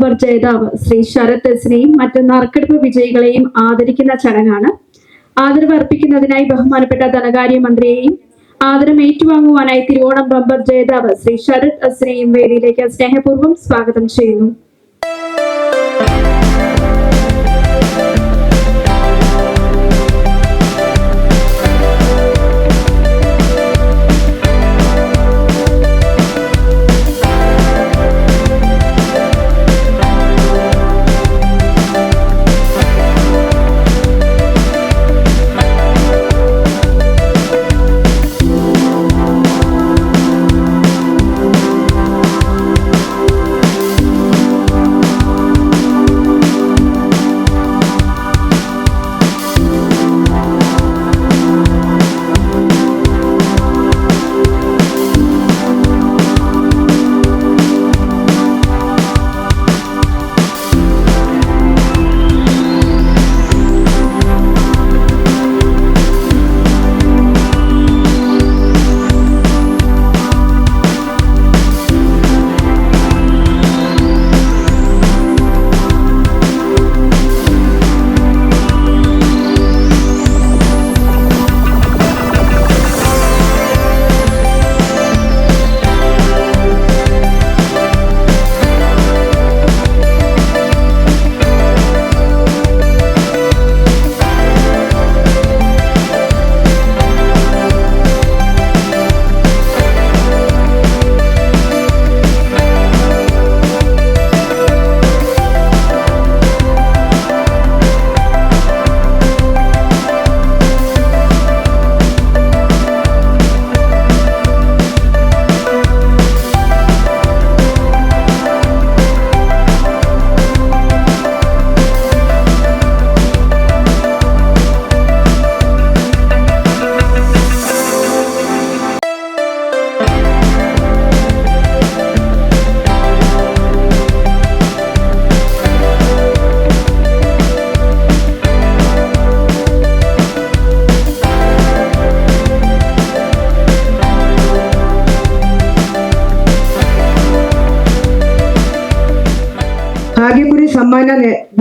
Bumper ജേതാവ് ശ്രീ ശരത് എസിനെയും മറ്റ് നറുക്കെടുപ്പ് വിജയികളെയും ആദരിക്കുന്ന ചടങ്ങാണ്. ആദരവ് അർപ്പിക്കുന്നതിനായി ബഹുമാനപ്പെട്ട ധനകാര്യ മന്ത്രിയെയും ആദരം ഏറ്റുവാങ്ങുവാനായി തിരുവോണം ബമ്പർ ജേതാവ് ശ്രീ ശരത് എസിനെയും വേദിയിലേക്ക് സ്നേഹപൂർവം സ്വാഗതം ചെയ്യുന്നു.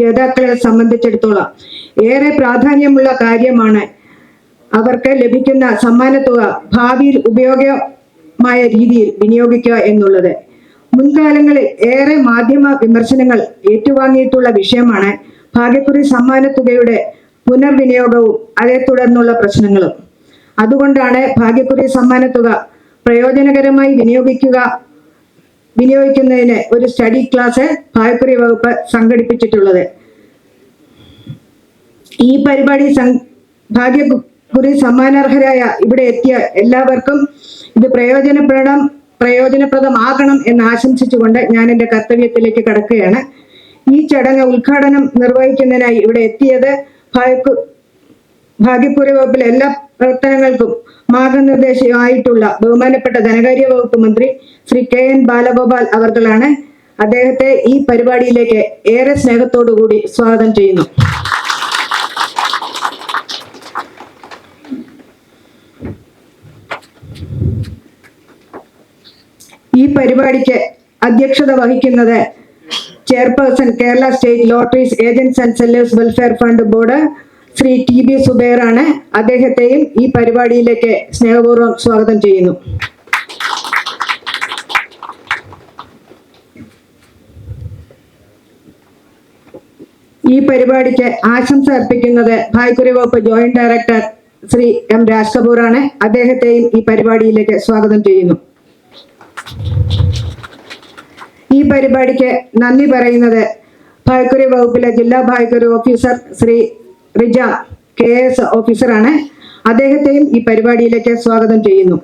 നേ- ജേതാക്കളെ സംബന്ധിച്ചിടത്തോളം ഏറെ പ്രാധാന്യമുള്ള കാര്യമാണ് അവർക്ക് ലഭിക്കുന്ന സമ്മാനത്തുക ഭാവിയിൽ ഉപയോഗമായ രീതിയിൽ വിനിയോഗിക്കുക എന്നുള്ളത്. മുൻകാലങ്ങളിൽ ഏറെ മാധ്യമ വിമർശനങ്ങൾ ഏറ്റുവാങ്ങിയിട്ടുള്ള വിഷയമാണ് ഭാഗ്യക്കുറി സമ്മാനത്തുകയുടെ പുനർവിനിയോഗവും അതേ തുടർന്നുള്ള പ്രശ്നങ്ങളും. അതുകൊണ്ടാണ് ഭാഗ്യക്കുറി സമ്മാനത്തുക പ്രയോജനകരമായി വിനിയോഗിക്കുക വിനിയോഗിക്കുന്നതിന് ഒരു സ്റ്റഡി ക്ലാസ് ഭാഗ്യക്കുറി വകുപ്പ് സംഘടിപ്പിച്ചിട്ടുള്ളത്. ഈ പരിപാടി ഭാഗ്യപുരി സമ്മാനാർഹരായ ഇവിടെ എത്തിയ എല്ലാവർക്കും ഇത് പ്രയോജനപ്പെടണം പ്രയോജനപ്രദമാകണം എന്ന് ആശംസിച്ചുകൊണ്ട് ഞാൻ എന്റെ കർത്തവ്യത്തിലേക്ക് കടക്കുകയാണ്. ഈ ചടങ്ങ് ഉദ്ഘാടനം നിർവഹിക്കുന്നതിനായി ഇവിടെ എത്തിയത് ഭാഗ്യക്കു ഭാഗ്യക്കുറി വകുപ്പിലെ എല്ലാ പ്രവർത്തനങ്ങൾക്കും മാർഗനിർദ്ദേശമായിട്ടുള്ള ബഹുമാനപ്പെട്ട ധനകാര്യ വകുപ്പ് മന്ത്രി ശ്രീ കെ എൻ ബാലഗോപാൽ അവർകളാണ് അദ്ദേഹത്തെ ഈ പരിപാടിയിലേക്ക് ഏറെ സ്നേഹത്തോടു കൂടി സ്വാഗതം ചെയ്യുന്നു. ഈ പരിപാടിക്ക് അധ്യക്ഷത വഹിക്കുന്നത് chairperson Kerala state lotteries agents and sellers welfare fund board Shri T B Zubair ആണ്. അദ്ദേഹത്തെയും ഈ പരിപാടിയിലേക്ക് സ്നേഹപൂർവം സ്വാഗതം ചെയ്യുന്നു. ഈ പരിപാടിക്ക് ആശംസ അർപ്പിക്കുന്നത് ഭായ്ക്കുരി വകുപ്പ് joint director Shri M Raj Kapoor ആണ്. അദ്ദേഹത്തെയും ഈ പരിപാടിയിലേക്ക് സ്വാഗതം ചെയ്യുന്നു. ഈ പരിപാടിക്ക് നന്ദി പറയുന്നത് ഭായ്ക്കുരി വകുപ്പിലെ ജില്ലാ ഭായ്ക്കുരി officer Shri Rija K S ഓഫീസറാണ്. അദ്ദേഹത്തെയും ഈ പരിപാടിയിലേക്ക് സ്വാഗതം ചെയ്യുന്നു.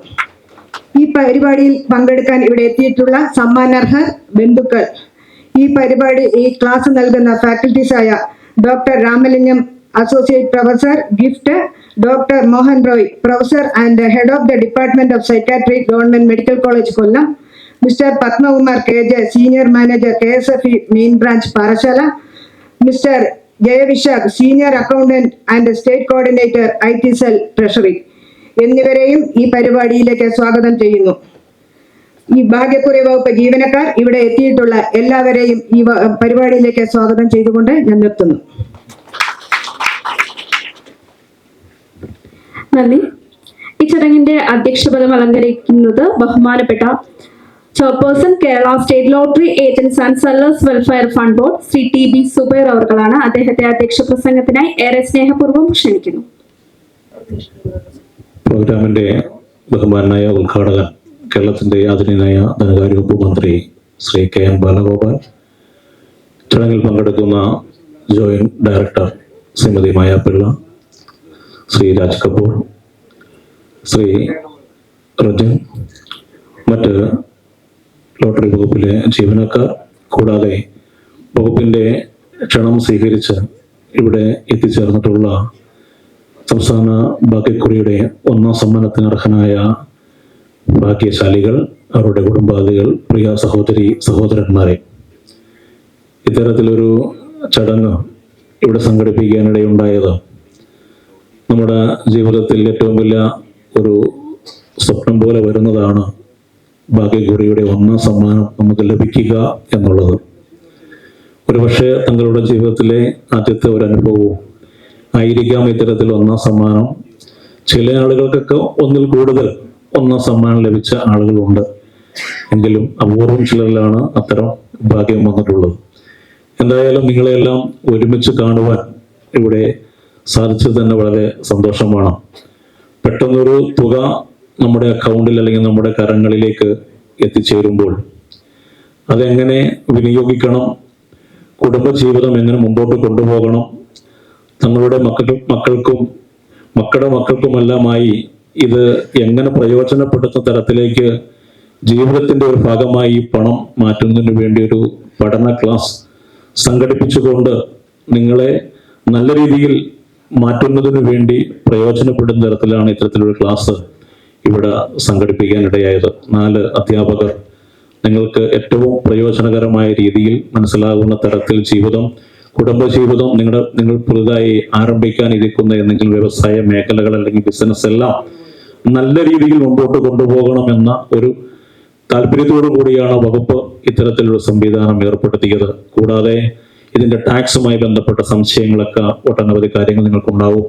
ഈ പരിപാടിയിൽ പങ്കെടുക്കാൻ ഇവിടെ എത്തിയിട്ടുള്ള സമ്മാനാർഹർ ബന്ധുക്കൾ. ഈ പരിപാടി ഈ ക്ലാസ് നൽകുന്ന ഫാക്കൽറ്റീസായ doctor Ramalingam associate professor gift doctor Mohan Roy professor and head of the department of psychiatry government medical college Kollam. Mister Padmakumar K J senior manager K S F E main branch Parassala mister Jayavisakh senior accountant and state coordinator I T cell treasury. എന്നിവരെയും ഈ പരിപാടിയിലേക്ക് സ്വാഗതം ചെയ്യുന്നു. ഈ ഭാഗ്യക്കുറി വകുപ്പ് ജീവനക്കാർ ഇവിടെ എത്തിയിട്ടുള്ള എല്ലാവരെയും ഈ പരിപാടിയിലേക്ക് സ്വാഗതം ചെയ്തുകൊണ്ട് ഞാൻ നിർത്തുന്നു. നന്ദി. ഈ ചടങ്ങിന്റെ അധ്യക്ഷപദം അലങ്കരിക്കുന്നത് ബഹുമാനപ്പെട്ട chairperson Kerala state lottery agents and sellers welfare fund board Shri T B Zubair അവർകളാണ് അദ്ദേഹത്തെ അധ്യക്ഷ പ്രസംഗത്തിനായി ഏറെ സ്നേഹപൂർവം ക്ഷണിക്കുന്നു. പ്രോഗ്രാമിന്റെ ബഹുമാനായ ഉദ്ഘാടകൻ കേരളത്തിന്റെ ആധുനികനായ ധനകാര്യ വകുപ്പ് മന്ത്രി ശ്രീ കെ എൻ ബാലഗോപാൽ ചടങ്ങിൽ പങ്കെടുക്കുന്ന ജോയിന്റ് ഡയറക്ടർ ശ്രീമതി മായാപിള്ള ശ്രീ രാജ് കപൂർ ശ്രീ റജൻ മറ്റ് ലോട്ടറി വകുപ്പിലെ ജീവനക്കാർ കൂടാതെ വകുപ്പിന്റെ ക്ഷണം സ്വീകരിച്ച് ഇവിടെ എത്തിച്ചേർന്നിട്ടുള്ള സംസ്ഥാന ഭാഗ്യക്കുറിയുടെ ഒന്നാം സമ്മാനത്തിന് അർഹനായ ഭാഗ്യശാലികൾ അവരുടെ കുടുംബാദികൾ പ്രിയ സഹോദരി സഹോദരന്മാരെ. ഇത്തരത്തിലൊരു ചടങ്ങ് ഇവിടെ സംഘടിപ്പിക്കാനിടയുണ്ടായത് നമ്മുടെ ജീവിതത്തിൽ ഏറ്റവും വലിയ ഒരു സ്വപ്നം പോലെ വരുന്നതാണ് ഭാഗ്യഗുറിയുടെ ഒന്നാം സമ്മാനം നമുക്ക് ലഭിക്കുക എന്നുള്ളത്. ഒരുപക്ഷെ തങ്ങളുടെ ജീവിതത്തിലെ ആദ്യത്തെ ഒരു അനുഭവവും ആയിരിക്കാം ഇത്തരത്തിൽ ഒന്നാം സമ്മാനം. ചില ആളുകൾക്കൊക്കെ ഒന്നിൽ കൂടുതൽ ഒന്നാം സമ്മാനം ലഭിച്ച ആളുകളുണ്ട്. എങ്കിലും അപൂർവം ചിലരിലാണ് അത്തരം ഭാഗ്യം വന്നിട്ടുള്ളത്. എന്തായാലും നിങ്ങളെല്ലാം ഒരുമിച്ച് കാണുവാൻ ഇവിടെ സാധിച്ചത് തന്നെ വളരെ സന്തോഷമാണ്. പെട്ടെന്നൊരു തുക നമ്മുടെ അക്കൗണ്ടിൽ അല്ലെങ്കിൽ നമ്മുടെ കരങ്ങളിലേക്ക് എത്തിച്ചേരുമ്പോൾ അതെങ്ങനെ വിനിയോഗിക്കണം കുടുംബജീവിതം എങ്ങനെ മുമ്പോട്ട് കൊണ്ടുപോകണം തങ്ങളുടെ മക്കൾ മക്കൾക്കും മക്കളുടെ മക്കൾക്കുമെല്ലാമായി ഇത് എങ്ങനെ പ്രയോജനപ്പെടുത്തുന്ന തരത്തിലേക്ക് ജീവിതത്തിന്റെ ഒരു ഭാഗമായി ഈ പണം മാറ്റുന്നതിന് വേണ്ടി ഒരു പഠന ക്ലാസ് സംഘടിപ്പിച്ചുകൊണ്ട് നിങ്ങളെ നല്ല രീതിയിൽ മാറ്റുന്നതിന് വേണ്ടി പ്രയോജനപ്പെടുന്ന തരത്തിലാണ് ഇത്തരത്തിലൊരു ക്ലാസ് ഇവിടെ സംഘടിപ്പിക്കാനിടയായത്. നാല് അധ്യാപകർ നിങ്ങൾക്ക് ഏറ്റവും പ്രയോജനകരമായ രീതിയിൽ മനസ്സിലാകുന്ന തരത്തിൽ ജീവിതം കുടുംബജീവിതം നിങ്ങളുടെ നിങ്ങൾ പുതുതായി ആരംഭിക്കാൻ ഇരിക്കുന്ന എന്തെങ്കിലും വ്യവസായ മേഖലകൾ അല്ലെങ്കിൽ ബിസിനസ് എല്ലാം നല്ല രീതിയിൽ മുമ്പോട്ട് കൊണ്ടുപോകണമെന്ന ഒരു താല്പര്യത്തോടു കൂടിയാണ് വകുപ്പ് ഇത്തരത്തിലുള്ള സംവിധാനം ഏർപ്പെടുത്തിയത്. കൂടാതെ ഇതിന്റെ ടാക്സുമായി ബന്ധപ്പെട്ട സംശയങ്ങളൊക്കെ ഒട്ടനവധി കാര്യങ്ങൾ നിങ്ങൾക്കുണ്ടാവും.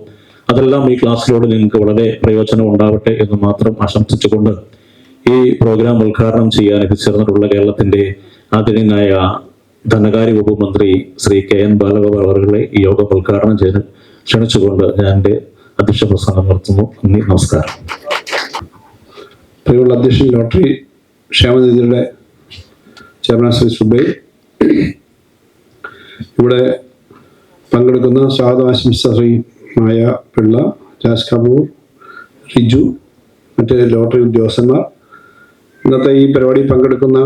അതെല്ലാം ഈ ക്ലാസ്സിലൂടെ നിങ്ങൾക്ക് വളരെ പ്രയോജനം ഉണ്ടാവട്ടെ എന്ന് മാത്രം ആശംസിച്ചുകൊണ്ട് ഈ പ്രോഗ്രാം ഉദ്ഘാടനം ചെയ്യാൻ എത്തിച്ചേർന്നിട്ടുള്ള കേരളത്തിന്റെ ആദരണീയനായ ധനകാര്യ വകുപ്പ് മന്ത്രി ശ്രീ കെ എൻ ബാലഗോപാൽ അവരുടെ ഈ യോഗം ഉദ്ഘാടനം ചെയ്ത് ക്ഷണിച്ചുകൊണ്ട് ഞാൻ എന്റെ അധ്യക്ഷ പ്രസംഗം നടത്തുന്നു നന്ദി നമസ്കാരം. പ്രിയമുള്ള അധ്യക്ഷൻ ലോട്ടറി ക്ഷേമനിധിയുടെ ചെയർമാൻ ശ്രീ സുബൈ ഇവിടെ പങ്കെടുക്കുന്ന സ്വാഗത ആശംസ ശ്രീ മായ പിള്ള രാജ് കപൂർ റിജു മറ്റ് ലോട്ടറി ഉദ്യോഗസ്ഥന്മാർ. ഇന്നത്തെ ഈ പരിപാടി പങ്കെടുക്കുന്ന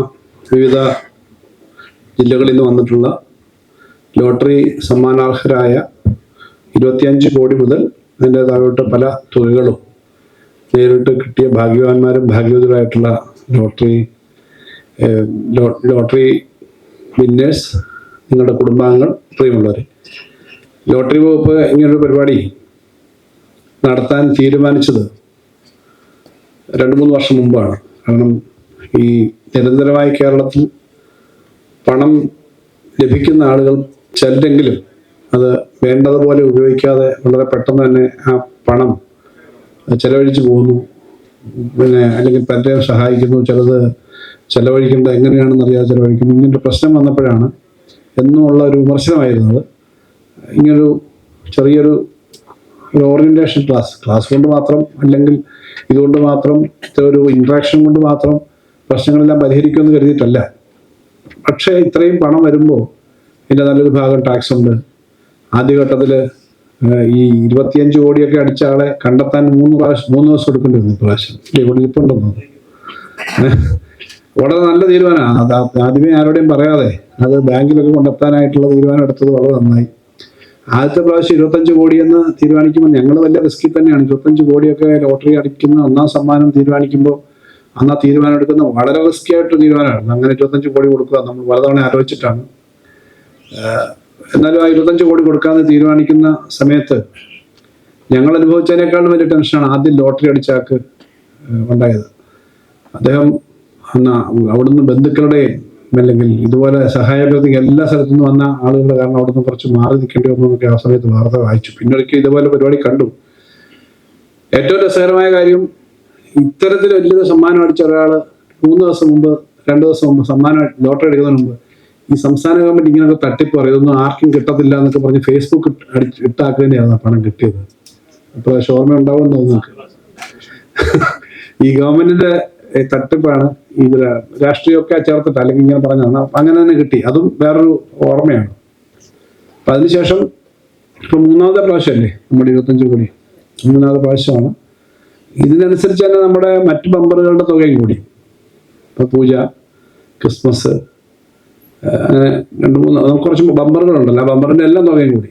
വിവിധ ജില്ലകളിൽ നിന്ന് വന്നിട്ടുള്ള ലോട്ടറി സമ്മാനാർഹരായ ഇരുപത്തിയഞ്ച് കോടി മുതൽ അതിന്റെ താഴോട്ട് പല തുകകളും നേരിട്ട് കിട്ടിയ ഭാഗ്യവാന്മാരും ഭാഗ്യവതരായിട്ടുള്ള ലോട്ടറി ലോട്ടറി വിന്നേഴ്സ് നിങ്ങളുടെ കുടുംബാംഗങ്ങൾ പ്രിയമുള്ളവർ ലോട്ടറി വകുപ്പ് ഇങ്ങനൊരു പരിപാടി നടത്താൻ തീരുമാനിച്ചത് രണ്ട് മൂന്ന് വർഷം മുമ്പാണ്. കാരണം ഈ നിരന്തരമായി കേരളത്തിൽ പണം ലഭിക്കുന്ന ആളുകൾ ചിലരെങ്കിലും അത് വേണ്ടതുപോലെ ഉപയോഗിക്കാതെ വളരെ പെട്ടെന്ന് തന്നെ ആ പണം ചെലവഴിച്ചു പോകുന്നു. പിന്നെ അല്ലെങ്കിൽ പലരെയും സഹായിക്കുന്നു. ചിലത് ചെലവഴിക്കേണ്ടത് എങ്ങനെയാണെന്ന് അറിയാതെ ചെലവഴിക്കുന്നു. ഇങ്ങനൊരു പ്രശ്നം വന്നപ്പോഴാണ് എന്നുമുള്ള ഒരു വിമർശനമായിരുന്നത്. ഇങ്ങനൊരു ചെറിയൊരു ഒരു ഓറിയന്റേഷൻ ക്ലാസ് ക്ലാസ് കൊണ്ട് മാത്രം അല്ലെങ്കിൽ ഇതുകൊണ്ട് മാത്രം ഒരു ഇൻട്രാക്ഷൻ കൊണ്ട് മാത്രം പ്രശ്നങ്ങളെല്ലാം പരിഹരിക്കുമെന്ന് കരുതിയിട്ടല്ല. പക്ഷേ ഇത്രയും പണം വരുമ്പോൾ ഇതിന്റെ നല്ലൊരു ഭാഗം ടാക്സ് ഉണ്ട്. ആദ്യഘട്ടത്തിൽ ഈ ഇരുപത്തിയഞ്ച് കോടിയൊക്കെ അടിച്ച ആളെ കണ്ടെത്താൻ മൂന്ന് പ്രാവശ്യം മൂന്ന് ദിവസം എടുക്കേണ്ടി വന്നു പ്രാവശ്യം ഇവിടെ ഇരിപ്പുണ്ടെന്ന് വളരെ നല്ല തീരുമാനമാണ് അത് ആദ്യമേ ആരോടെയും പറയാതെ അത് ബാങ്കിലൊക്കെ കൊണ്ടെത്താനായിട്ടുള്ള തീരുമാനം എടുത്തത് വളരെ നന്നായി. ആദ്യത്തെ പ്രാവശ്യം ഇരുപത്തഞ്ച് കോടി എന്ന് തീരുമാനിക്കുമ്പോൾ ഞങ്ങൾ വലിയ റിസ്കിൽ തന്നെയാണ്. ഇരുപത്തഞ്ച് കോടിയൊക്കെ ലോട്ടറി അടിക്കുന്ന ഒന്നാം സമ്മാനം തീരുമാനിക്കുമ്പോൾ അന്ന് ആ തീരുമാനം എടുക്കുന്ന വളരെ റിസ്കി ആയിട്ട് തീരുമാനമായിരുന്നു. അങ്ങനെ ഇരുപത്തഞ്ച് കോടി കൊടുക്കുക നമ്മൾ പലതവണ ആലോചിച്ചിട്ടാണ്. എന്നാലും ആ ഇരുപത്തഞ്ച് കോടി കൊടുക്കാമെന്ന് തീരുമാനിക്കുന്ന സമയത്ത് ഞങ്ങൾ അനുഭവിച്ചതിനേക്കാളും വലിയ ടെൻഷനാണ് ആദ്യം ലോട്ടറി അടിച്ചാക്ക് ഉണ്ടായത്. അദ്ദേഹം അന്ന് അവിടുന്ന് ബന്ധുക്കളുടെയും അല്ലെങ്കിൽ ഇതുപോലെ സഹായപ്രതിക്ക് എല്ലാ സ്ഥലത്തു നിന്ന് വന്ന ആളുകളുടെ കാരണം അവിടെ നിന്ന് കുറച്ച് മാറി നിൽക്കേണ്ടി വന്നു എന്നൊക്കെ ആ സമയത്ത് വാർത്ത വായിച്ചു. പിന്നെ ഒരിക്കൽ ഇതുപോലെ പരിപാടി കണ്ടു. ഏറ്റവും രസകരമായ കാര്യം ഇത്തരത്തിൽ വലിയൊരു സമ്മാനം അടിച്ച ഒരാൾ മൂന്ന് ദിവസം മുമ്പ് രണ്ട് ദിവസം മുമ്പ് സമ്മാനം ലോട്ടറി എടുക്കുന്നതിന് മുമ്പ് ഈ സംസ്ഥാന ഗവൺമെന്റ് ഇങ്ങനെയൊക്കെ തട്ടിപ്പ് പറയും. ഇതൊന്നും ആർക്കും കിട്ടത്തില്ല എന്നൊക്കെ പറഞ്ഞ് ഫേസ്ബുക്ക് അടിച്ച് പണം കിട്ടിയത്. അപ്പോൾ ഓർമ്മ ഉണ്ടാവുമെന്ന് തോന്നുന്നു. ഈ ഗവൺമെന്റിന്റെ തട്ടിപ്പാണ് ഇതിൽ രാഷ്ട്രീയമൊക്കെ ചേർത്തിട്ട് അല്ലെങ്കിൽ ഇങ്ങനെ പറഞ്ഞതാണ് അങ്ങനെ തന്നെ കിട്ടി. അതും വേറൊരു ഓർമ്മയാണ്. അപ്പൊ അതിനുശേഷം ഇപ്പൊ മൂന്നാമത്തെ പ്രാവശ്യമല്ലേ നമ്മുടെ ഇരുപത്തഞ്ച് കോടി? മൂന്നാമത്തെ പ്രാവശ്യമാണ്. ഇതിനനുസരിച്ച് തന്നെ നമ്മുടെ മറ്റ് ബമ്പറുകളുടെ തുകയും കൂടി. ഇപ്പൊ പൂജ ക്രിസ്മസ് അങ്ങനെ രണ്ട് മൂന്ന് കുറച്ച് ബമ്പറുകളുണ്ടല്ലോ. ആ ബമ്പറിന്റെ എല്ലാം തുകയും കൂടി.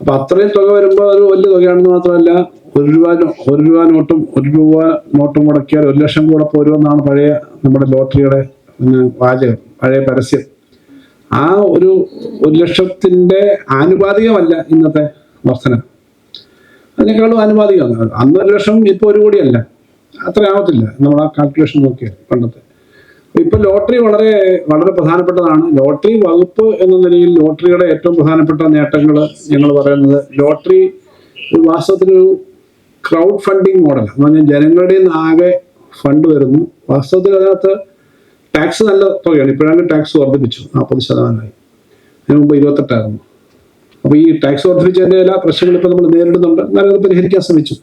അപ്പൊ അത്രയും തുക വരുമ്പോൾ ഒരു വലിയ തുകയാണെന്ന് മാത്രമല്ല ഒരു രൂപ ഒരു രൂപ നോട്ടും ഒരു രൂപ നോട്ടും മുടക്കിയാൽ ഒരു ലക്ഷം കൂടെ പോരുമെന്നാണ് പഴയ നമ്മുടെ ലോട്ടറിയുടെ വാചകം പഴയ പരസ്യം. ആ ഒരു ഒരു ലക്ഷത്തിന്റെ ആനുപാതികമല്ല ഇന്നത്തെ വർധന. അതിനേക്കാളും ആനുപാതികമാണ്. അന്ന് ഒരു ലക്ഷം ഇപ്പോൾ ഒരു കോടിയല്ല. അത്ര ആവത്തില്ല. നമ്മൾ ആ കാൽക്കുലേഷൻ നോക്കിയാൽ പണ്ടത്തെ. ഇപ്പൊ ലോട്ടറി വളരെ വളരെ പ്രധാനപ്പെട്ടതാണ്. ലോട്ടറി വകുപ്പ് എന്ന നിലയിൽ ലോട്ടറിയുടെ ഏറ്റവും പ്രധാനപ്പെട്ട നേട്ടങ്ങൾ ഞങ്ങൾ പറയുന്നത് ലോട്ടറി വാസ്തവത്തിൽ ഒരു ക്രൗഡ് ഫണ്ടിങ് മോഡൽ എന്ന് പറഞ്ഞാൽ ജനങ്ങളുടെ ആകെ ഫണ്ട് വരുന്നു. വാസ്തവത്തിൽ അതിനകത്ത് ടാക്സ് നല്ല തുകയാണ്. ഇപ്പോഴാണ് ടാക്സ് വർദ്ധിപ്പിച്ചു നാൽപ്പത് ശതമാനമായി. അതിന് മുമ്പ് ഇരുപത്തെട്ടായിരുന്നു. അപ്പോൾ ഈ ടാക്സ് വർദ്ധിപ്പിച്ചതിന്റെ എല്ലാ പ്രശ്നങ്ങളും ഇപ്പോൾ നമ്മൾ നേരിടുന്നുണ്ട്. നല്ലത് പരിഹരിക്കാൻ ശ്രമിച്ചു.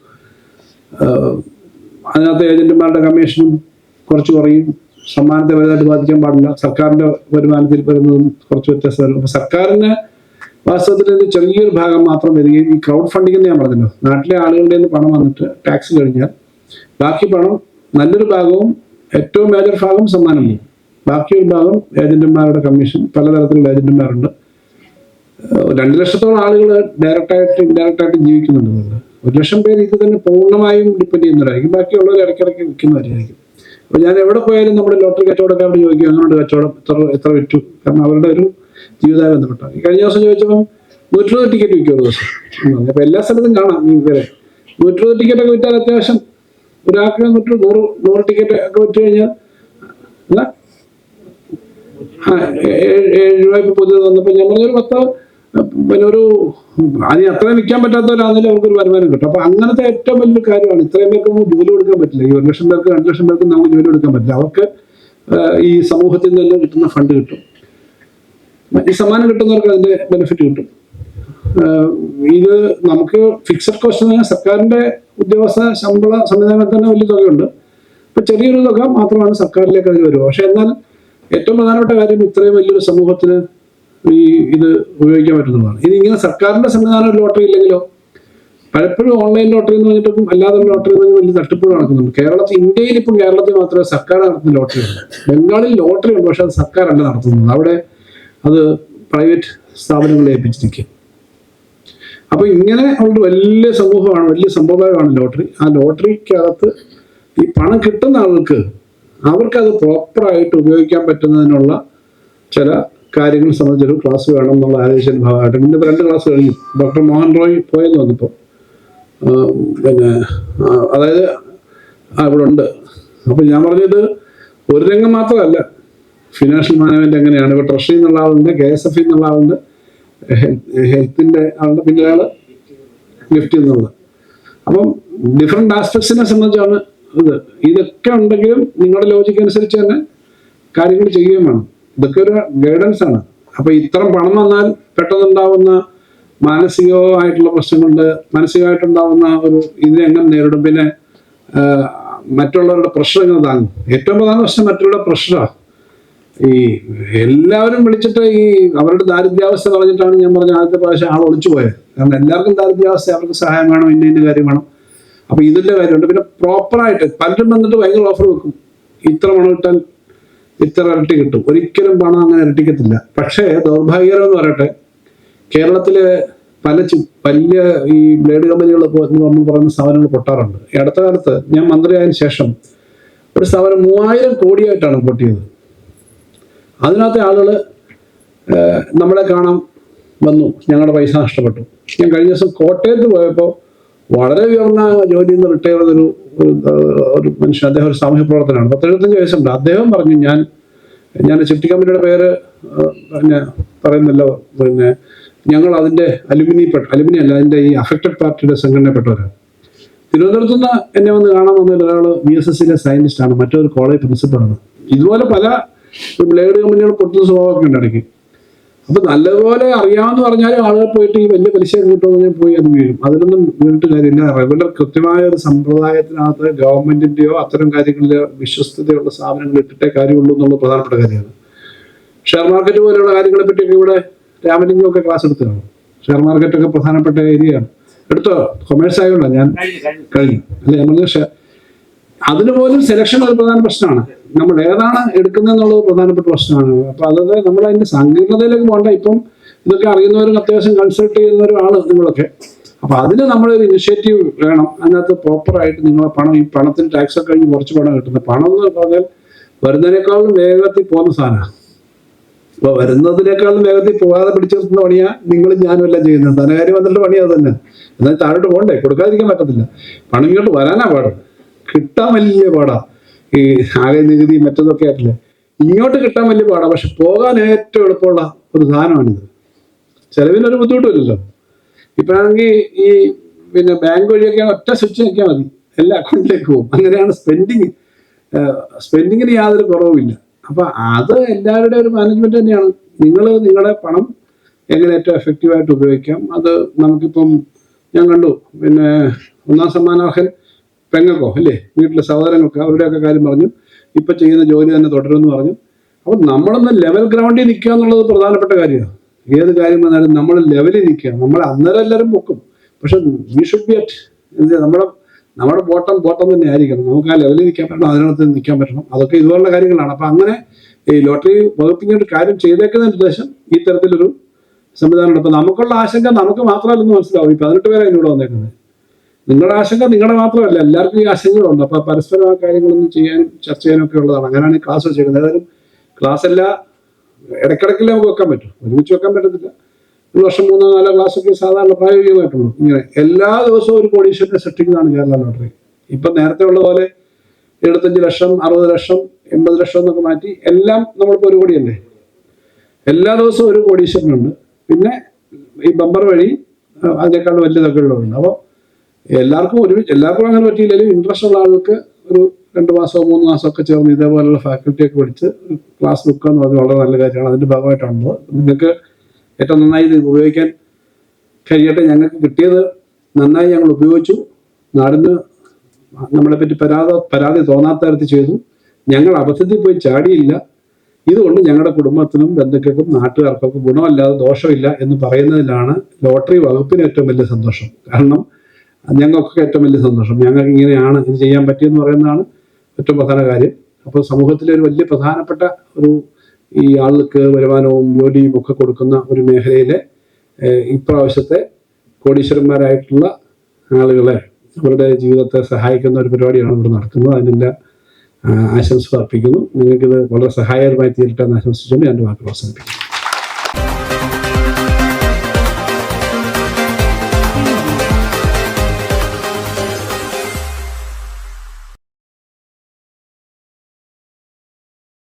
അതിനകത്ത് ഏജന്റുമാരുടെ കമ്മീഷനും കുറച്ച് കുറയും. സമ്മാനത്തെ ബാധിക്കാൻ പാടില്ല. സർക്കാരിന്റെ വരുമാനത്തിൽ വരുന്നതും കുറച്ച് വ്യത്യാസം വരും അപ്പോൾ സർക്കാരിന് വാസ്തവത്തിൽ ഒരു ചെറിയൊരു ഭാഗം മാത്രം വരികയും ഈ ക്രൗഡ് ഫണ്ടിങ് എന്ന് ഞാൻ പറഞ്ഞല്ലോ. നാട്ടിലെ ആളുകളുടെ നിന്ന് പണം വന്നിട്ട് ടാക്സ് കഴിഞ്ഞാൽ ബാക്കി പണം നല്ലൊരു ഭാഗവും ഏറ്റവും മേജർ ഭാഗം സമ്മാനം പോകും. ബാക്കിയൊരു ഭാഗം ഏജന്റുമാരുടെ കമ്മീഷൻ പലതരത്തിലുള്ള ഏജന്റുമാരുണ്ട് രണ്ടു രണ്ട് ലക്ഷത്തോളം ആളുകൾ ഡയറക്റ്റായിട്ട് ഇൻഡയറക്റ്റായിട്ട് ജീവിക്കുന്നുണ്ട്. ഒരു ലക്ഷം പേര് ഇത് തന്നെ പൂർണമായും ഡിപ്പെൻഡ് ചെയ്യുന്നവരായിരിക്കും. ബാക്കിയുള്ളവർ ഇടയ്ക്കിടയ്ക്ക് വിൽക്കുന്നവരായിരിക്കും. അപ്പോൾ ഞാൻ എവിടെ പോയാലും നമ്മുടെ ലോട്ടറി കച്ചവടക്കാരോട് ചോദിക്കും അങ്ങനെ കച്ചവടം? എത്ര എത്ര വിറ്റു? കാരണം അവരുടെ ഒരു ജീവിതമായി ബന്ധപ്പെട്ട. ഈ കഴിഞ്ഞ ദിവസം ചോദിച്ചപ്പം നൂറ്റിരുപത് ടിക്കറ്റ് വിൽക്കും ഒരു ദിവസം. അപ്പോൾ എല്ലാ സ്ഥലത്തും കാണാം ഇവരെ നൂറ്റിരുപത് ടിക്കറ്റ് ഒക്കെ വിറ്റാൽ അത്യാവശ്യം ഒരാൾക്ക് നൂറ് നൂറ് ടിക്കറ്റ് ഒക്കെ വിറ്റ് കഴിഞ്ഞാൽ അല്ല? ഏഴ് രൂപ ഇപ്പൊ പുതിയത് വന്നപ്പോൾ ഞാൻ പറഞ്ഞൊരു പത്ത് പിന്നെ ഒരു അതിന് അത്രയും വിൽക്കാൻ പറ്റാത്തവരാണെങ്കിലും അവർക്കൊരു വരുമാനം കിട്ടും. അപ്പൊ അങ്ങനത്തെ ഏറ്റവും വലിയൊരു കാര്യമാണ് ഇത്രയും പേർക്ക് നമുക്ക് ജോലി കൊടുക്കാൻ പറ്റില്ല. ഈ ഒരു ലക്ഷം പേർക്ക് രണ്ട് ലക്ഷം പേർക്ക് നമുക്ക് ജോലി കൊടുക്കാൻ പറ്റില്ല. അവർക്ക് ഈ സമൂഹത്തിൽ നിന്ന് കിട്ടുന്ന ഫണ്ട് കിട്ടും. ഈ സമ്മാനം കിട്ടുന്നവർക്ക് അതിന്റെ ബെനിഫിറ്റ് കിട്ടും. ഇത് നമുക്ക് ഫിക്സഡ് കോസ്റ്റ് സർക്കാരിന്റെ ഉദ്യോഗസ്ഥ ശമ്പള സംവിധാനത്തിൽ തന്നെ വലിയ തുകയുണ്ട്. ഇപ്പൊ ചെറിയൊരു തുക മാത്രമാണ് സർക്കാരിലേക്ക് അതിന് വരിക. പക്ഷെ എന്നാൽ ഏറ്റവും പ്രധാനപ്പെട്ട കാര്യം ഇത്രയും വലിയൊരു സമൂഹത്തിന് ഈ ഇത് ഉപയോഗിക്കാൻ പറ്റുന്നതാണ്. ഇനി ഇങ്ങനെ സർക്കാരിന്റെ സംവിധാനം ലോട്ടറി ഇല്ലെങ്കിലോ? പലപ്പോഴും ഓൺലൈൻ ലോട്ടറി എന്ന് പറഞ്ഞിട്ടും അല്ലാതെ ലോട്ടറി എന്ന് പറഞ്ഞാൽ വലിയ തട്ടിപ്പുകൾ നടക്കുന്നുണ്ട്. കേരളത്തിൽ ഇന്ത്യയിൽ ഇപ്പം കേരളത്തിൽ മാത്രമേ സർക്കാർ നടത്തുന്ന ലോട്ടറി ഉണ്ട് ബംഗാളിൽ ലോട്ടറി ഉണ്ട് പക്ഷെ അത് സർക്കാരല്ല നടത്തുന്നത്. അവിടെ അത് പ്രൈവറ്റ് സ്ഥാപനങ്ങളെ ഏൽപ്പിച്ചിരിക്കും അപ്പൊ ഇങ്ങനെ ഒരു വലിയ സമൂഹമാണ് വലിയ സമ്പ്രദായമാണ് ലോട്ടറി. ആ ലോട്ടറിക്കകത്ത് ഈ പണം കിട്ടുന്ന ആൾക്ക് അവർക്കത് പ്രോപ്പറായിട്ട് ഉപയോഗിക്കാൻ പറ്റുന്നതിനുള്ള ചില കാര്യങ്ങൾ സംബന്ധിച്ചൊരു ക്ലാസ് വേണം എന്നുള്ള ആലോചിച്ചതിന്റെ ഭാഗമായിട്ട്. ഇന്ന് രണ്ട് ക്ലാസ് കഴിഞ്ഞു. ഡോക്ടർ മോഹൻ റോയ് പോയെന്ന് വന്നപ്പോൾ പിന്നെ അതായത് അവിടെ ഉണ്ട്. അപ്പോൾ ഞാൻ പറഞ്ഞത് ഒരു രംഗം മാത്രമല്ല. ഫിനാൻഷ്യൽ മാനേജ്മെന്റ് എങ്ങനെയാണ്? ഇപ്പോൾ ട്രഷറി എന്നുള്ള ആളുണ്ട് കെ എസ് എഫ് എന്നുള്ള ആളുണ്ട് ഹെൽത്തിന്റെ ആളുണ്ട് പിന്നെ ഒരാൾ ഗിഫ്റ്റ് എന്നുള്ളത് അപ്പം ഡിഫറെന്റ് ആസ്പെക്ട്സിനെ സംബന്ധിച്ചാണ് ഇത്. ഇതൊക്കെ ഉണ്ടെങ്കിലും നിങ്ങളുടെ ലോജിക്ക് അനുസരിച്ച് തന്നെ കാര്യങ്ങൾ ചെയ്യുകയും വേണം. ഇതൊക്കെ ഒരു ഗൈഡൻസ് ആണ്. അപ്പൊ ഇത്തരം പണം വന്നാൽ പെട്ടെന്ന് പെട്ടെന്നുണ്ടാവുന്ന മാനസികമായിട്ടുള്ള പ്രശ്നങ്ങളുണ്ട് മാനസികമായിട്ടുണ്ടാവുന്ന ഒരു ഇതിനെ എങ്ങനെ നേരിടും? പിന്നെ മറ്റുള്ളവരുടെ പ്രഷർ എങ്ങനെ താങ്ങും? ഏറ്റവും പ്രധാന പ്രശ്നം മറ്റുള്ളവരുടെ പ്രഷറാണ് ഈ എല്ലാവരും വിളിച്ചിട്ട് ഈ അവരുടെ ദാരിദ്ര്യാവസ്ഥ പറഞ്ഞിട്ടാണ് ഞാൻ പറഞ്ഞ ആദ്യത്തെ പ്രാവശ്യം ആൾ ഒളിച്ചു പോയത്. കാരണം എല്ലാവർക്കും ദാരിദ്ര്യാവസ്ഥ അവർക്ക് സഹായം വേണം ഇന്ന ഇന്ന കാര്യം വേണം. അപ്പൊ ഇതിന്റെ കാര്യമുണ്ട്. പിന്നെ പ്രോപ്പറായിട്ട് പലരും വന്നിട്ട് ഭയങ്കര ഓഫർ വെക്കും. ഇത്ര പണം ഇട്ടാൽ ഇത്ര ഇരട്ടി കിട്ടും. ഒരിക്കലും പണം അങ്ങനെ ഇരട്ടിക്കത്തില്ല. പക്ഷേ ദൗർഭാഗ്യകരം എന്ന് പറയട്ടെ കേരളത്തിലെ പല വലിയ ഈ ബ്ലേഡ് കമ്പനികൾ നമ്മൾ പറയുന്ന സ്ഥാപനങ്ങൾ പൊട്ടാറുണ്ട്. ഈ അടുത്ത കാലത്ത് ഞാൻ മന്ത്രിയായതിനു ശേഷം ഒരു സ്ഥാപനം മൂവായിരം കോടിയായിട്ടാണ് പൊട്ടിയത്. അതിനകത്തെ ആളുകൾ നമ്മളെ കാണാൻ വന്നു. ഞങ്ങളുടെ പൈസ നഷ്ടപ്പെട്ടു. ഞാൻ കഴിഞ്ഞ ദിവസം കോട്ടയത്ത് പോയപ്പോൾ വളരെ ഉയർന്ന ജോലിയിൽ നിന്ന് റിട്ടയർ ചെയ്തൊരു ഒരു മനുഷ്യൻ അദ്ദേഹം ഒരു സാമൂഹ്യ പ്രവർത്തനമാണ് പത്തെഴുപത്തഞ്ച് വയസ്സുണ്ട്. അദ്ദേഹം പറഞ്ഞു ഞാൻ ഞാൻ ചിട്ടി കമ്പനിയുടെ പേര് പറഞ്ഞ പറയുന്നില്ല പിന്നെ ഞങ്ങൾ അതിന്റെ അലുമിനി അലുമിനി അല്ല അതിന്റെ ഈ അഫക്റ്റഡ് പാർട്ടിയുടെ സംഘടനപ്പെട്ടവരാണ് തിരുവനന്തപുരത്ത് നിന്ന് എന്നെ വന്ന് കാണാൻ വന്ന ഒരാൾ ബി എസ് എസ് സിയിലെ സയന്റിസ്റ്റ് ആണ്. മറ്റൊരു കോളേജ് പ്രിൻസിപ്പളാണ് ഇതുപോലെ പല ബ്ലേഡ് കമ്പനികൾ പൊട്ടുന്ന സ്വഭാവമൊക്കെ ഉണ്ട് ഇടയ്ക്ക്. അപ്പൊ നല്ലതുപോലെ അറിയാമെന്ന് പറഞ്ഞാലും ആളുകൾ പോയിട്ട് ഈ വലിയ പലിശ കിട്ടുമെന്ന് പോയി അത് വീഴും. അതിനൊന്നും വീണിട്ട് കാര്യമില്ല റെഗുലർ കൃത്യമായ ഒരു സമ്പ്രദായത്തിനകത്ത് ഗവൺമെന്റിന്റെയോ അത്തരം കാര്യങ്ങളിൽ വിശ്വസ്തതയുള്ള സ്ഥാപനങ്ങൾ ഇട്ടിട്ടേ കാര്യമുള്ളൂ എന്നുള്ള പ്രധാനപ്പെട്ട കാര്യമാണ്. ഷെയർ മാർക്കറ്റ് പോലെയുള്ള കാര്യങ്ങളെ പറ്റിയൊക്കെ ഇവിടെ രാമലിംഗം ഒക്കെ ക്ലാസ് എടുത്തതാണ്. ഷെയർ മാർക്കറ്റ് ഒക്കെ പ്രധാനപ്പെട്ട ഏരിയയാണ്. എടുത്തോ? കൊമേഴ്സ് ആയതുകൊണ്ടാണ് ഞാൻ കഴിഞ്ഞു അല്ലെ? നമ്മൾ അതിന് പോലും സെലക്ഷൻ ഒരു പ്രധാന പ്രശ്നമാണ്. നമ്മൾ ഏതാണ് എടുക്കുന്നത് എന്നുള്ളത് പ്രധാനപ്പെട്ട പ്രശ്നമാണ്. അപ്പൊ അതായത് നമ്മൾ അതിന്റെ സങ്കീർണതയിലേക്ക് പോകണ്ട. ഇപ്പം ഇതൊക്കെ അറിയുന്നവരും അത്യാവശ്യം കൺസൾട്ട് ചെയ്യുന്ന ആണ് നിങ്ങളൊക്കെ. അപ്പൊ അതിന് നമ്മളൊരു ഇനിഷ്യേറ്റീവ് വേണം. അതിനകത്ത് പ്രോപ്പറായിട്ട് നിങ്ങളെ പണം ഈ പണത്തിന് ടാക്സ് ഒക്കെ കഴിഞ്ഞ് കുറച്ച് പണം കിട്ടുന്നത് പണം എന്ന് പറഞ്ഞാൽ വരുന്നതിനേക്കാളും വേഗത്തിൽ പോകുന്ന സാധനമാണ്. അപ്പൊ വരുന്നതിനേക്കാളും വേഗത്തിൽ പോകാതെ പിടിച്ചു നിർത്തുന്ന പണിയാ നിങ്ങളും ഞാനും എല്ലാം ചെയ്യുന്നത്. ധനകാര്യം വന്നിട്ട് പണി അത് തന്നെ. എന്നാൽ താഴോട്ട് പോകണ്ടേ? കൊടുക്കാതിരിക്കാൻ പറ്റത്തില്ല. പണം ഇങ്ങോട്ട് വരാനാ പാട്. കിട്ടാൻ വലിയ പാടാ. ഈ ആകെ നികുതി മറ്റതൊക്കെ ആയിട്ടില്ലേ? ഇങ്ങോട്ട് കിട്ടാൻ വലിയ പാടാ. പക്ഷെ പോകാൻ ഏറ്റവും എളുപ്പമുള്ള ഒരു സാധനമാണിത്. ചെലവിനൊരു ബുദ്ധിമുട്ടില്ലല്ലോ ഇപ്പോഴാണെങ്കിൽ ഈ പിന്നെ ബാങ്ക് വഴിയൊക്കെ ഒറ്റ സ്വിച്ച് നോക്കിയാൽ മതി. എല്ലാ അക്കൗണ്ടിലേക്ക് പോകും. അങ്ങനെയാണ് സ്പെൻഡിങ് സ്പെൻഡിങ്ങിന് യാതൊരു കുറവുമില്ല. അപ്പൊ അത് എല്ലാവരുടെയും ഒരു മാനേജ്മെന്റ് തന്നെയാണ്. നിങ്ങൾ നിങ്ങളുടെ പണം എങ്ങനെ ഏറ്റവും എഫക്റ്റീവായിട്ട് ഉപയോഗിക്കാം? അത് നമുക്കിപ്പം ഞാൻ കണ്ടു. പിന്നെ ഒന്നാം സമ്മാനാർഹൻ പെങ്ങൾക്കോ അല്ലേ? വീട്ടിലെ സഹോദരങ്ങൾക്ക് അവരുടെയൊക്കെ കാര്യം പറഞ്ഞു. ഇപ്പൊ ചെയ്യുന്ന ജോലി തന്നെ തുടരുമെന്ന് പറഞ്ഞു. അപ്പൊ നമ്മളൊന്ന് ലെവൽ ഗ്രൗണ്ടിൽ നിൽക്കുക എന്നുള്ളത് പ്രധാനപ്പെട്ട കാര്യമാണ്. ഏത് കാര്യം വന്നാലും നമ്മൾ ലെവലിൽ നിൽക്കുക. നമ്മൾ അന്നേരം എല്ലാവരും പൊക്കും. പക്ഷെ വി ഷുഡ് ബി അറ്റ് നമ്മുടെ നമ്മുടെ ബോട്ടം ബോട്ടം തന്നെ ആയിരിക്കണം. നമുക്ക് ആ ലെവലിൽ നിൽക്കാൻ പറ്റണം അതിനകത്ത് നിൽക്കാൻ പറ്റണം. അതൊക്കെ ഇതുപോലുള്ള കാര്യങ്ങളാണ്. അപ്പൊ അങ്ങനെ ഈ ലോട്ടറി വകുപ്പിന്റെ ഒരു കാര്യം ചെയ്തേക്കുന്ന ഉദ്ദേശം ഈ തരത്തിലൊരു സംവിധാനമുണ്ട് അപ്പൊ നമുക്കുള്ള ആശങ്ക നമുക്ക് മാത്രമല്ലെന്ന് മനസ്സിലാവും. ഈ പതിനെട്ട് പേരാണ് ഇവിടെ വന്നേക്കുന്നത്. നിങ്ങളുടെ ആശങ്ക നിങ്ങളുടെ മാത്രമല്ല എല്ലാവർക്കും ഈ ആശങ്കകളുണ്ട്. അപ്പൊ പരസ്പരം ആ കാര്യങ്ങളൊന്നും ചെയ്യാൻ ചർച്ച ചെയ്യാനൊക്കെ ഉള്ളതാണ്. അങ്ങനെയാണ് ഈ ക്ലാസ് വെച്ചേക്കുന്നത് ഏതായാലും ക്ലാസ് അല്ല ഇടയ്ക്കിടയ്ക്കല്ലേ നമുക്ക് വെക്കാൻ പറ്റും. ഒരുമിച്ച് വെക്കാൻ പറ്റത്തില്ല. ഒരു വർഷം മൂന്നോ നാലോ ക്ലാസ്സൊക്കെ സാധാരണ പ്രായോഗികമായിട്ടുള്ളൂ. ഇങ്ങനെ എല്ലാ ദിവസവും ഒരു കോടീശ്വരനെ സൃഷ്ടിക്കുന്നതാണ് കേരള ലോട്ടറി ഇപ്പൊ നേരത്തെ ഉള്ള പോലെ എഴുപത്തഞ്ച് ലക്ഷം അറുപത് ലക്ഷം എൺപത് ലക്ഷം എന്നൊക്കെ മാറ്റി എല്ലാം നമ്മളിപ്പോൾ ഒരു കോടിയല്ലേ എല്ലാ ദിവസവും ഒരു കോടീശ്വരനുണ്ട് പിന്നെ ഈ ബമ്പർ വഴി അതിനേക്കാൾ വലിയ തുകകളുണ്ട് അപ്പോൾ എല്ലാവർക്കും ഒരു എല്ലാവർക്കും അങ്ങനെ പറ്റിയില്ലെങ്കിലും ഇൻട്രസ്റ്റ് ഉള്ള ആൾക്ക് ഒരു രണ്ട് മാസമോ മൂന്ന് മാസമോ ഒക്കെ ചേർന്ന് ഇതേപോലുള്ള ഫാക്കൽറ്റി ഒക്കെ പഠിച്ച് ക്ലാസ് ബുക്ക് എന്ന് പറഞ്ഞാൽ വളരെ നല്ല കാര്യമാണ്. അതിന്റെ ഭാഗമായിട്ടാണുള്ളത്. നിങ്ങൾക്ക് ഏറ്റവും നന്നായി ഇത് ഉപയോഗിക്കാൻ കഴിയട്ടെ. ഞങ്ങൾക്ക് കിട്ടിയത് നന്നായി ഞങ്ങൾ ഉപയോഗിച്ചു. നാടിന് നമ്മളെ പറ്റി പരാതി പരാതി തോന്നാത്ത തരത്തിൽ ചെയ്തു. ഞങ്ങൾ അബദ്ധത്തിൽ പോയി ചാടിയില്ല. ഇതുകൊണ്ട് ഞങ്ങളുടെ കുടുംബത്തിനും ബന്ധുക്കൾക്കും നാട്ടുകാർക്കൊക്കെ ഗുണമല്ലാതെ ദോഷമില്ല എന്ന് പറയുന്നതിലാണ് ലോട്ടറി വകുപ്പിന് ഏറ്റവും വലിയ സന്തോഷം. കാരണം ഞങ്ങൾക്കൊക്കെ ഏറ്റവും വലിയ സന്തോഷം. ഞങ്ങൾക്ക് ഇങ്ങനെയാണ് ഇത് ചെയ്യാൻ പറ്റിയെന്ന് പറയുന്നതാണ് ഏറ്റവും പ്രധാന കാര്യം. അപ്പോൾ സമൂഹത്തിലെ ഒരു വലിയ പ്രധാനപ്പെട്ട ഒരു ഈ ആൾക്ക് വരുമാനവും ജോലിയും ഒക്കെ കൊടുക്കുന്ന ഒരു മേഖലയിലെ ഇപ്രാവശ്യത്തെ കോടീശ്വരന്മാരായിട്ടുള്ള ആളുകളെ അവരുടെ ജീവിതത്തെ സഹായിക്കുന്ന ഒരു പരിപാടിയാണ് ഇവിടെ നടത്തുന്നത്. അതിനെല്ലാം ആശംസ അർപ്പിക്കുന്നു. നിങ്ങൾക്കിത് വളരെ സഹായകരമായി തീരട്ടെ എന്ന് ആശംസിച്ചുകൊണ്ട് എന്റെ വാക്കുകൾ അവസാനിപ്പിക്കുന്നു.